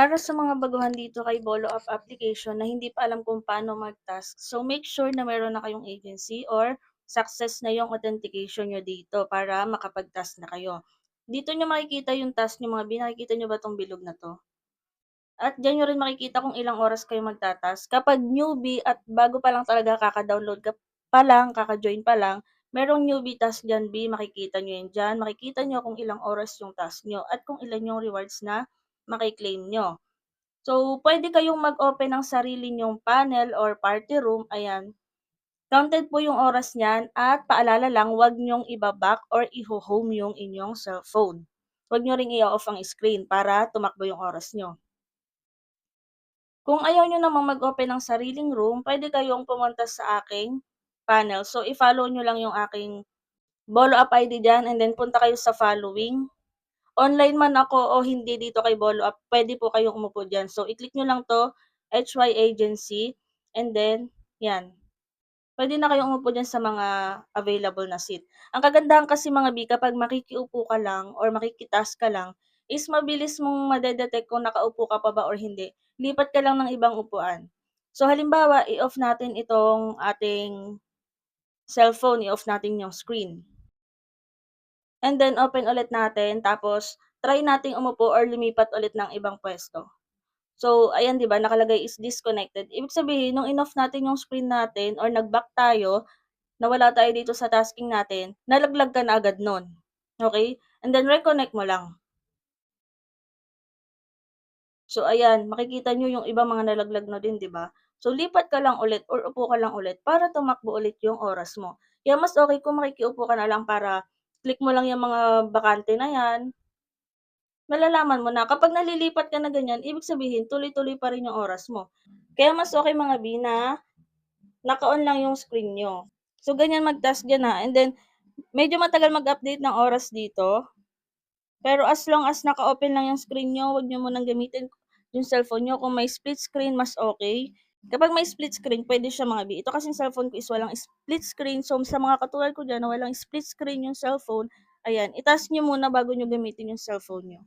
Para sa mga baguhan dito kay Bolo App application na hindi pa alam kung paano mag-task, so make sure na meron na kayong agency or success na yung authentication niyo dito para makapag-task na kayo. Dito niyo makikita yung task niyo mga B, nakikita niyo ba 'tong bilog na 'to? At diyan niyo rin makikita kung ilang oras kayo magta-task. Kapag newbie at bago pa lang talaga kaka-download ka pa lang, kaka-join pa lang, merong newbie task diyan B, makikita niyo 'yan diyan. Makikita niyo kung ilang oras yung task niyo at kung ilan yung rewards na maki-claim niyo. So, puwede kayong mag-open ng sarili niyong panel or party room, ayan. Counted po yung oras niyan at paalala lang, huwag niyong iba-back or iho-home yung inyong cellphone. Huwag niyo ring i-o-off ang screen para tumakbo yung oras niyo. Kung ayaw niyo namang mag-open ng sariling room, puwede kayong pumunta sa aking panel. So, i-follow niyo lang yung aking Bolo App ID diyan and then punta kayo sa following. Online man ako o hindi dito kay Bolo App, puwede po kayong umupo diyan. So, i-click niyo lang 'to, HY Agency and then 'yan. Puwede na kayong umupo diyan sa mga available na seat. Ang kagandahan kasi mga B, kapag makikiupo ka lang or makiki-task ka lang, is mabilis mong made-detect kung nakaupo ka pa ba or hindi. Lipat ka lang ng ibang upuan. So, halimbawa, i-off natin itong ating cellphone, i-off natin yung screen. And then open ulit natin tapos try nating umupo or lumipat ulit ng ibang puwesto. So, ayan 'di ba nakalagay is disconnected. Ibig sabihin nung in-off natin yung screen natin or nag-back tayo, nawala tayo dito sa tasking natin, nalaglag ka na agad nun, okey? And then reconnect mo lang. So ayan, makikita niyo yung ibang mga nalaglag na din 'di ba? So lipat ka lang ulit or upo ka lang ulit para tumakbo ulit yung oras mo. Kaya mas okey kung makikiupo ka na lang para click mo lang yung mga bakante na 'yan. Malalaman mo na kapag nalilipat ka na ganyan, ibig sabihin tuloy-tuloy pa rin yung oras mo. Kaya mas okey mga B na naka-on lang yung screen niyo. So ganyan mag-task diyan, ha, and then medyo matagal mag-update ng oras dito. Pero as long as naka-open lang yung screen niyo, huwag niyo munang gamitin yung cellphone niyo. Kung may split screen, mas okey. Kapag may split screen, puwede siya mga B. Ito kasing cellphone ko is walang split screen. So sa mga katulad ko diyan na walang split screen yung cellphone, ayan, i-task niyo muna bago niyo gamitin yung cellphone niyo.